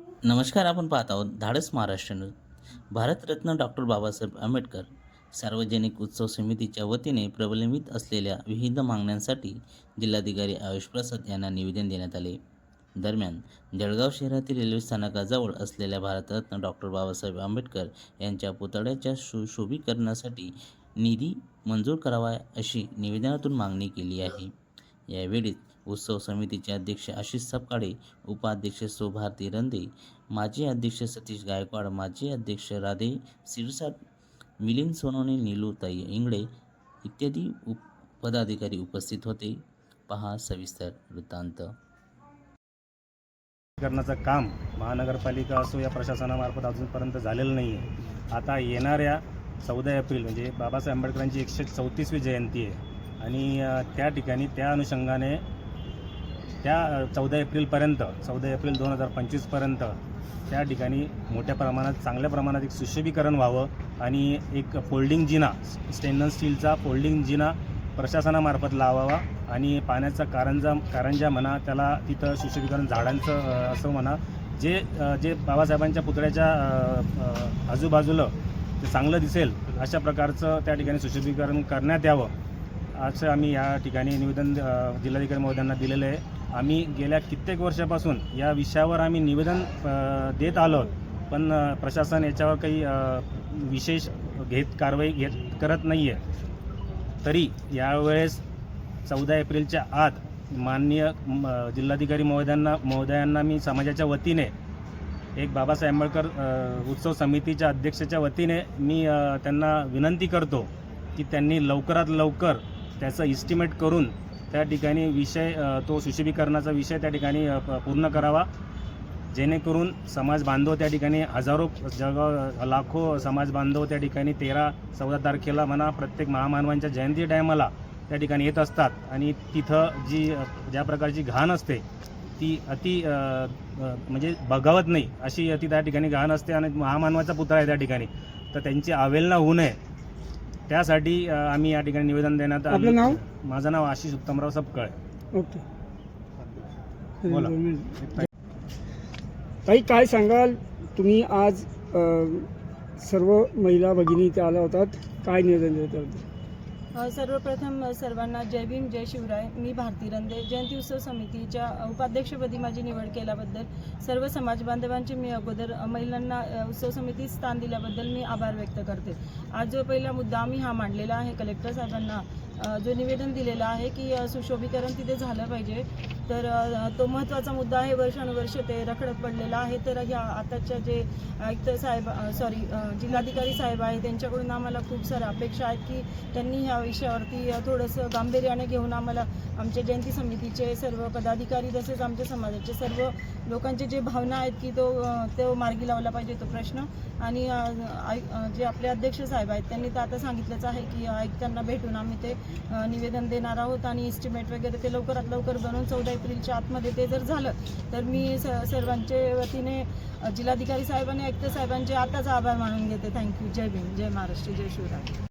नमस्कार आपण पाहत आहोत धाडस महाराष्ट्र न्यूज. भारतरत्न डॉक्टर बाबासाहेब आंबेडकर सार्वजनिक उत्सव समितीच्या वतीने प्रलंबित असलेल्या विविध मागण्यांसाठी जिल्हाधिकारी आयुष प्रसाद यांना निवेदन देण्यात आले. दरम्यान जळगाव शहरातील रेल्वे स्थानकाजवळ असलेल्या भारतरत्न डॉक्टर बाबासाहेब आंबेडकर यांच्या पुतळ्याच्या सुशोभीकरणासाठी निधी मंजूर करावा अशी निवेदनातून मागणी केली आहे. यावेळी उत्सव समितीचे अध्यक्ष आशिष सपकाळे उपाध्यक्ष सुभारती रंदे माजी अध्यक्ष सतीश गायकवाड माजी अध्यक्ष राधे सिरसाट मिलिंद सोनवणे नीलूताई इंगळे इत्यादी उप पदाधिकारी उपस्थित होते. पहा सविस्तर वृत्तांत. करण्याचं काम महानगरपालिका असो या प्रशासनामार्फत अजूनपर्यंत झालेलं नाही आहे आता येणाऱ्या चौदा एप्रिल म्हणजे बाबासाहेब आंबेडकरांची एकशे चौतीसवी जयंती आहे. आणि त्या ठिकाणी त्या अनुषंगाने त्या चौदा एप्रिलपर्यंत चौदा एप्रिल दोन हजार पंचवीसपर्यंत त्या ठिकाणी मोठ्या प्रमाणात चांगल्या प्रमाणात एक सुशोभीकरण व्हावं आणि एक फोल्डिंग जिना स्टेनलेस स्टीलचा फोल्डिंग जिना प्रशासनामार्फत लावावा आणि पाण्याचा कारंजा कारंजा म्हणा त्याला तिथं सुशोभीकरण झाडांचं असं म्हणा जे जे बाबासाहेबांच्या पुतळ्याच्या आजूबाजूला ते चांगलं दिसेल अशा प्रकारचं त्या ठिकाणी सुशोभीकरण करण्यात यावं असं आम्ही या ठिकाणी निवेदन जिल्हाधिकारी महोदयांना दिलेलं आहे. आम्ही गेल्या कित्येक वर्षापासून या विषयावर आम्ही निवेदन देत आलो पण प्रशासन याच्यावर काही विशेष घेत कारवाई घेत करत नाही आहे तरी यावेळेस चौदा एप्रिलच्या आत माननीय म, जिल्हाधिकारी महोदयांना महोदयांना मी समाजाच्या वतीने एक बाबासाहेब आंबेडकर उत्सव समितीच्या अध्यक्षाच्या वतीने मी त्यांना विनंती करतो की त्यांनी लवकरात लवकर त्याचं इस्टिमेट करून त्या ठिकाणी विषय तो सुशोभीकरणाचा विषय त्या ठिकाणी प- पूर्ण करावा. जेणेकरून समाज बांधव त्या ठिकाणी हजारो जळगाव लाखो समाज बांधव त्या ठिकाणी तेरा चौदा तारखेला म्हणा प्रत्येक महामानवांच्या जयंती टायमाला त्या ठिकाणी येत असतात. आणि तिथं जी ज्या प्रकारची घाण असते ती अति म्हणजे बघावत नाही अशी अति त्या ठिकाणी घाण असते आणि महामानवाचा पुतळा आहे त्या ठिकाणी. तर त्यांची अवेलना होऊ नये. त्यासाठी अ, आम्ही या ठिकाणी निवेदन देण्यात आलं. आपलं नाव? माझं नाव आशिष उत्तमराव सपकाळे ओके बोला. ताई काय सांगाल तुम्ही आज अ, सर्व महिला भगिनी इथे आल्या होतात काय निवेदन देतात अ, सर्वप्रथम सर्वांना जय भीम जय शिवराय. मी भारती रंदे. जयंती उत्सव समितीच्या उपाध्यक्षपदी माझी निवड केल्याबद्दल सर्व समाज बांधवांचे मी अगोदर महिलांना उत्सव समितीत स्थान दिल्याबद्दल मी आभार व्यक्त करते. आज जो पहिला मुद्दा आम्ही हा मांडलेला आहे कलेक्टर साहेबांना जो निवेदन दिलेलं आहे की सुशोभीकरण तिथे झालं पाहिजे. तर तो महत्त्वाचा मुद्दा आहे. वर्षानुवर्ष ते रखडत पडलेला आहे. तर ह्या आताच्या जे आयुक्त साहेब सॉरी जिल्हाधिकारी साहेब आहे त्यांच्याकडून आम्हाला खूप साऱ्या अपेक्षा आहेत की त्यांनी ह्या विषयावरती थोडंसं गांभीर्याने घेऊन आम्हाला आमच्या जयंती समितीचे सर्व पदाधिकारी तसेच आमच्या समाजाचे सर्व लोकांचे जे भावना आहेत की तो तो मार्गी लावला पाहिजे तो प्रश्न. आणि जे आपले अध्यक्ष साहेब आहेत त्यांनी तर आता सांगितलंच आहे की आयुक्तांना भेटून आम्ही ते निवेदन देणार आहोत आणि इस्टिमेट वगैरे ते लवकरात लवकर बनवून चौदा एप्रिलच्या आतमध्ये ते जर झालं तर मी स सर्वांचे वतीने जिल्हाधिकारी साहेबांनी ऐकते आयुक्त साहेबांचे आताच आभार मानून घेते. Thank you Jai Bhim. Jai Maharashtra. Jai Shivray.